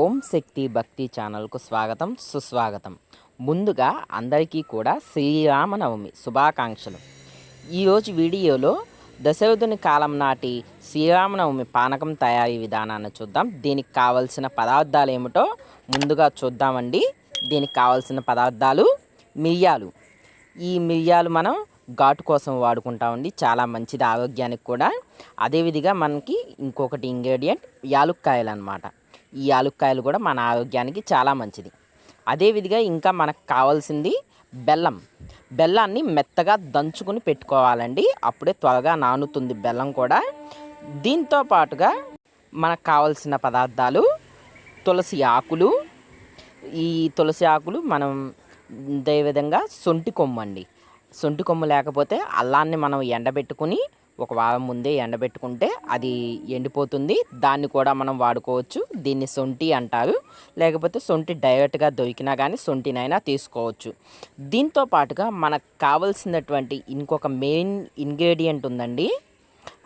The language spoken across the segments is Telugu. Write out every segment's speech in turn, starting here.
ఓం శక్తి భక్తి ఛానల్కు స్వాగతం సుస్వాగతం. ముందుగా అందరికీ కూడా శ్రీరామనవమి శుభాకాంక్షలు. ఈరోజు వీడియోలో దశరథుని కాలం నాటి శ్రీరామనవమి పానకం తయారీ విధానాన్ని చూద్దాం. దీనికి కావలసిన పదార్థాలు ఏమిటో ముందుగా చూద్దామండి. దీనికి కావలసిన పదార్థాలు మిరియాలు. ఈ మిరియాలు మనం ఘాటు కోసం వాడుకుంటామండి. చాలా మంచిది ఆరోగ్యానికి కూడా. అదేవిధంగా మనకి ఇంకొకటి ఇంగ్రీడియంట్ యాలుక్కాయలు అనమాట ఈ యాలుక్కాయలు కూడా మన ఆరోగ్యానికి చాలా మంచిది. అదేవిధంగా ఇంకా మనకు కావాల్సింది బెల్లం. బెల్లాన్ని మెత్తగా దంచుకుని పెట్టుకోవాలండి. అప్పుడే త్వరగా నానుతుంది బెల్లం కూడా. దీంతో పాటుగా మనకు కావలసిన పదార్థాలు తులసి ఆకులు. ఈ తులసి ఆకులు మనం అదేవిధంగా సొంటి కొమ్ము అండి సొంటి కొమ్ము లేకపోతే అల్లాన్ని మనం ఎండబెట్టుకుని ఒక వారం ముందే ఎండబెట్టుకుంటే అది ఎండిపోతుంది. దాన్ని కూడా మనం వాడుకోవచ్చు. దీన్ని సొంటి అంటారు. లేకపోతే సొంటి డైరెక్ట్గా దొరికినా కానీ సొంటినైనా తీసుకోవచ్చు. దీంతో పాటుగా మనకు కావలసినటువంటి ఇంకొక మెయిన్ ఇంగ్రీడియంట్ ఉందండి.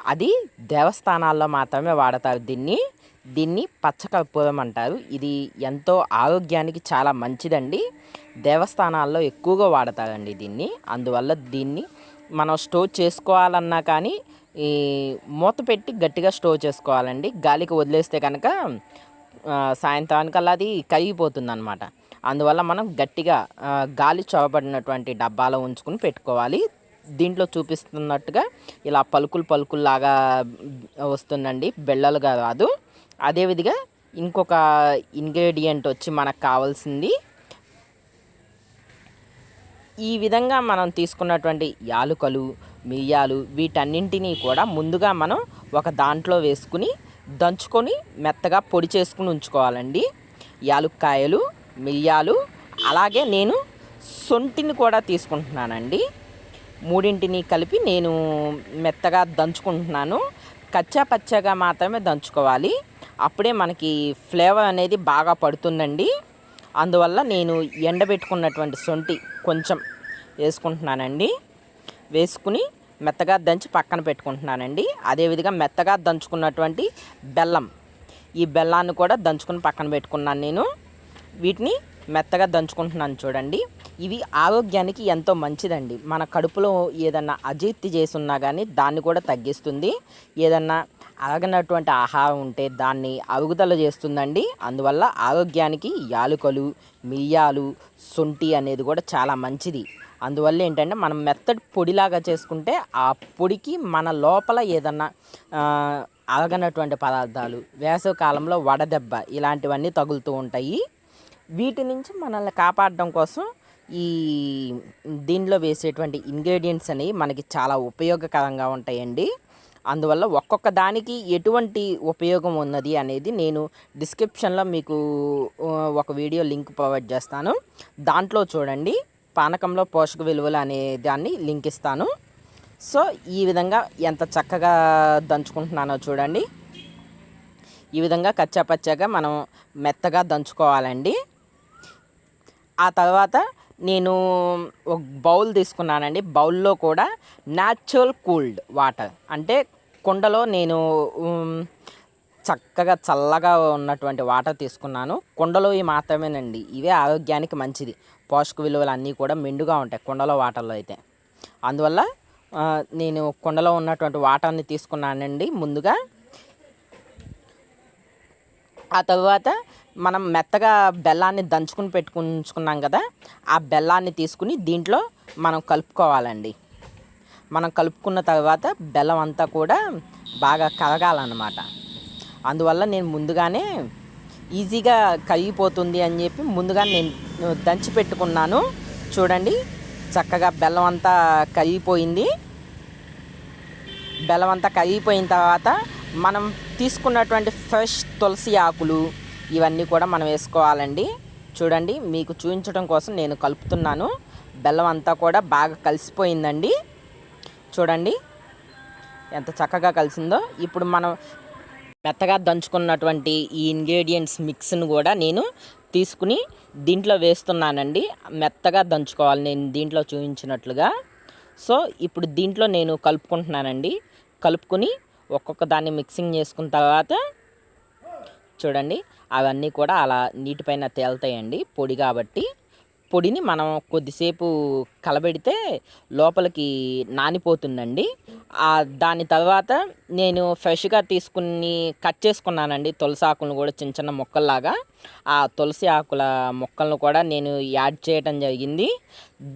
అది దేవస్థానాల్లో మాత్రమే వాడతారు దీన్ని. దీన్ని పచ్చకర్పూరం అంటారు. ఇది ఎంతో ఆరోగ్యానికి చాలా మంచిదండి. దేవస్థానాల్లో ఎక్కువగా వాడతారండి దీన్ని. అందువల్ల దీన్ని మనం స్టోర్ చేసుకోవాలన్నా కానీ ఈ మూత పెట్టి గట్టిగా స్టోర్ చేసుకోవాలండి. గాలికి వదిలేస్తే కనుక సాయంత్రానికల్లా అది కరిగిపోతుంది అనమాట అందువల్ల మనం గట్టిగా గాలి చొరబడినటువంటి డబ్బాలో ఉంచుకుని పెట్టుకోవాలి. దీంట్లో చూపిస్తున్నట్టుగా ఇలా పలుకులు పలుకుల్లాగా వస్తుందండి. బెల్లలుగా రాదు అదేవిధంగా ఇంకొక ఇంగ్రీడియంట్ వచ్చి మనకు కావాల్సింది ఈ విధంగా మనం తీసుకున్నటువంటి యాలుకలు మిరియాలు వీటన్నింటినీ కూడా ముందుగా మనం ఒక దాంట్లో వేసుకుని దంచుకొని మెత్తగా పొడి చేసుకుని ఉంచుకోవాలండి. యాలుక్కాయలు మిరియాలు అలాగే నేను సొంటిని కూడా తీసుకుంటున్నానండి. మూడింటిని కలిపి నేను మెత్తగా దంచుకుంటున్నాను. కచ్చా పచ్చగా మాత్రమే దంచుకోవాలి. అప్పుడే మనకి ఫ్లేవర్ అనేది బాగా పడుతుందండి. అందువల్ల నేను ఎండబెట్టుకున్నటువంటి సొంటి కొంచెం వేసుకుంటున్నానండి. వేసుకుని మెత్తగా దంచి పక్కన పెట్టుకుంటున్నానండి. అదేవిధంగా మెత్తగా దంచుకున్నటువంటి బెల్లం. ఈ బెల్లాన్ని కూడా దంచుకుని పక్కన పెట్టుకున్నాను నేను. వీటిని మెత్తగా దంచుకుంటున్నాను చూడండి. ఇవి ఆరోగ్యానికి ఎంతో మంచిదండి. మన కడుపులో ఏదన్నా అజీర్తి చేసి ఉన్నా కానీ దాన్ని కూడా తగ్గిస్తుంది. ఏదన్నా అరగనటువంటి ఆహారం ఉంటే దాన్ని అరుగుదల చేస్తుందండి. అందువల్ల ఆరోగ్యానికి యాలుకలు మిరియాలు సొంటి అనేది కూడా చాలా మంచిది. అందువల్ల ఏంటంటే మనం మెత్తటి పొడిలాగా చేసుకుంటే ఆ పొడికి మన లోపల ఏదన్నా అరగనటువంటి పదార్థాలు వేసవి కాలంలో వడదెబ్బ ఇలాంటివన్నీ తగులుతూ ఉంటాయి. వీటి నుంచి మనల్ని కాపాడడం కోసం ఈ దీనిలో వేసేటువంటి ఇంగ్రీడియంట్స్ అనేవి మనకి చాలా ఉపయోగకరంగా ఉంటాయండి. అందువల్ల ఒక్కొక్క దానికి ఎటువంటి ఉపయోగం ఉన్నది అనేది నేను డిస్క్రిప్షన్లో మీకు ఒక వీడియో లింక్ ప్రొవైడ్ చేస్తాను. దాంట్లో చూడండి పానకంలో పోషక విలువలు అనే దాన్ని లింక్ ఇస్తాను. సో ఈ విధంగా ఎంత చక్కగా దంచుకుంటున్నానో చూడండి. ఈ విధంగా కచ్చాపచ్చాగా మనం మెత్తగా దంచుకోవాలండి. ఆ తర్వాత నేను ఒక బౌల్ తీసుకున్నానండి. బౌల్లో కూడా న్యాచురల్ కూల్డ్ వాటర్ అంటే కుండలో నేను చక్కగా చల్లగా ఉన్నటువంటి వాటర్ తీసుకున్నాను. కుండలో ఇవి మాత్రమేనండి. ఇవే ఆరోగ్యానికి మంచిది. పోషక విలువలు అన్నీ కూడా మెండుగా ఉంటాయి కుండలో వాటర్లో అయితే. అందువల్ల నేను కుండలో ఉన్నటువంటి వాటర్ని తీసుకున్నానండి ముందుగా. ఆ తర్వాత మనం మెత్తగా బెల్లాన్ని దంచుకుని పెట్టుకుంచుకున్నాం కదా ఆ బెల్లాన్ని తీసుకుని దీంట్లో మనం కలుపుకోవాలండి. మనం కలుపుకున్న తర్వాత బెల్లం అంతా కూడా బాగా కరగాలన్నమాట. అందువల్ల నేను ముందుగానే ఈజీగా కరిగిపోతుంది అని చెప్పి ముందుగా నేను దంచి పెట్టుకున్నాను. చూడండి చక్కగా బెల్లం అంతా కరిగిపోయింది. బెల్లం అంతా కరిగిపోయిన తర్వాత మనం తీసుకున్నటువంటి ఫ్రెష్ తులసి ఆకులు ఇవన్నీ కూడా మనం వేసుకోవాలండి. చూడండి మీకు చూపించడం కోసం నేను కలుపుతున్నాను. బెల్లం అంతా కూడా బాగా కలిసిపోయిందండి. చూడండి ఎంత చక్కగా కలిసిందో. ఇప్పుడు మనం మెత్తగా దంచుకున్నటువంటి ఈ ఇంగ్రీడియంట్స్ మిక్స్ను కూడా నేను తీసుకుని దీంట్లో వేస్తున్నానండి. మెత్తగా దంచుకోవాలి నేను దీంట్లో చూపించినట్లుగా సో ఇప్పుడు దీంట్లో నేను కలుపుకుంటున్నానండి. కలుపుకుని ఒక్కొక్క దాన్ని మిక్సింగ్ చేసుకున్న తర్వాత చూడండి అవన్నీ కూడా అలా నీటిపైన తేలుతాయండి పొడి కాబట్టి. పొడిని మనం కొద్దిసేపు కలబెడితే లోపలికి నానిపోతుందండి. దాని తర్వాత నేను ఫ్రెష్గా తీసుకుని కట్ చేసుకున్నానండి తులసి ఆకులను కూడా చిన్న చిన్న మొక్కల్లాగా. ఆ తులసి ఆకుల మొక్కలను కూడా నేను యాడ్ చేయడం జరిగింది.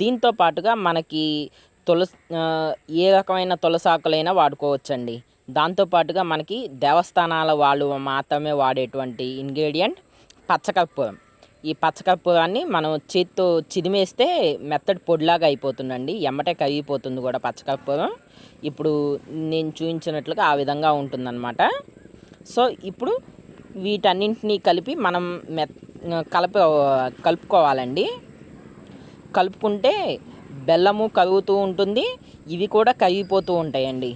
దీంతో పాటుగా మనకి తులసి ఏ రకమైన తులసి ఆకులైనా వాడుకోవచ్చండి. దాంతోపాటుగా మనకి దేవస్థానాల వాళ్ళు మాత్రమే వాడేటువంటి ఇంగ్రీడియంట్ పచ్చకర్పూరం. ఈ పచ్చకర్పూరాన్ని మనం చేత్తో చిదిమేస్తే మెత్తటి పొడిలాగా అయిపోతుందండి. ఎమ్మటే కరిగిపోతుంది కూడా పచ్చకర్పూరం. ఇప్పుడు నేను చూపించినట్లుగా ఆ విధంగా ఉంటుందన్నమాట. సో ఇప్పుడు వీటన్నింటినీ కలిపి మనం మెత్ కలప కలుపుకోవాలండి. కలుపుకుంటే బెల్లము కరుగుతూ ఉంటుంది. ఇవి కూడా కరిగిపోతూ ఉంటాయండి.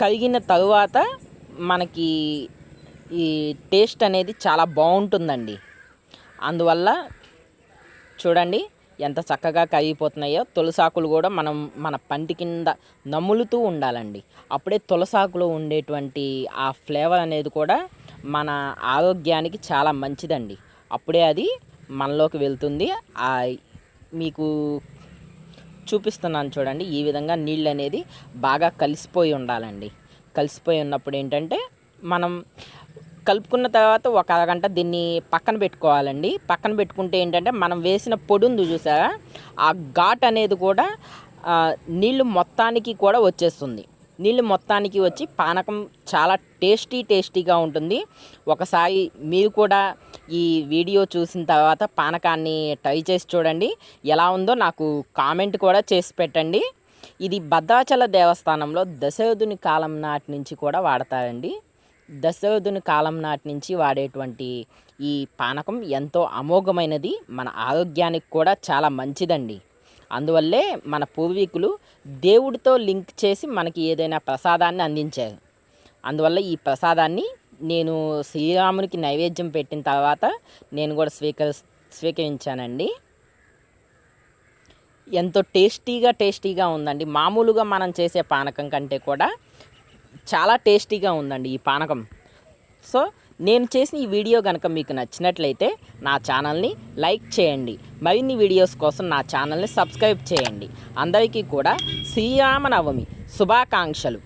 కరిగిన తరువాత మనకి ఈ టేస్ట్ అనేది చాలా బాగుంటుందండి. అందువల్ల చూడండి ఎంత చక్కగా కరిగిపోతున్నాయో తులసాకులు కూడా మనం మన పంటి కింద నములుతూ ఉండాలండి. అప్పుడే తులసాకులో ఉండేటువంటి ఆ ఫ్లేవర్ అనేది కూడా మన ఆరోగ్యానికి చాలా మంచిదండి. అప్పుడే అది మనలోకి వెళ్తుంది. ఆ మీకు చూపిస్తున్నాను చూడండి. ఈ విధంగా నీళ్ళు అనేది బాగా కలిసిపోయి ఉండాలండి. కలిసిపోయి ఉన్నప్పుడు ఏంటంటే మనం కలుపుకున్న తర్వాత ఒక అరగంట దీన్ని పక్కన పెట్టుకోవాలండి. పక్కన పెట్టుకుంటే ఏంటంటే మనం వేసిన పొడుంది చూసారా? ఆ ఘాట్ అనేది కూడా నీళ్ళు మొత్తానికి కూడా వచ్చేస్తుంది. నీళ్ళు మొత్తానికి వచ్చి పానకం చాలా టేస్టీ టేస్టీగా ఉంటుంది. ఒకసారి మీరు కూడా ఈ వీడియో చూసిన తర్వాత పానకాన్ని ట్రై చేసి చూడండి. ఎలా ఉందో నాకు కామెంట్ కూడా చేసి పెట్టండి. ఇది భద్రాచల దేవస్థానంలో దశరథుని కాలం నాటి నుంచి కూడా వాడతారండి. దశరథుని కాలం నాటి నుంచి వాడేటువంటి ఈ పానకం ఎంతో అమోఘమైనది. మన ఆరోగ్యానికి కూడా చాలా మంచిదండి. అందువల్లే మన పూర్వీకులు దేవుడితో లింక్ చేసి మనకి ఏదైనా ప్రసాదాన్ని అందించారు. అందువల్ల ఈ ప్రసాదాన్ని నేను శ్రీరామునికి నైవేద్యం పెట్టిన తర్వాత నేను కూడా స్వీకరి స్వీకరించానండి. ఎంతో టేస్టీగా టేస్టీగా ఉందండి. మామూలుగా మనం చేసే పానకం కంటే కూడా చాలా టేస్టీగా ఉందండి ఈ పానకం. సో నేను చేసిన ఈ వీడియో కనుక మీకు నచ్చినట్లయితే నా ఛానల్ని లైక్ చేయండి. మరిన్ని వీడియోస్ కోసం నా ఛానల్ని సబ్స్క్రైబ్ చేయండి. అందరికీ కూడా శ్రీరామనవమి శుభాకాంక్షలు.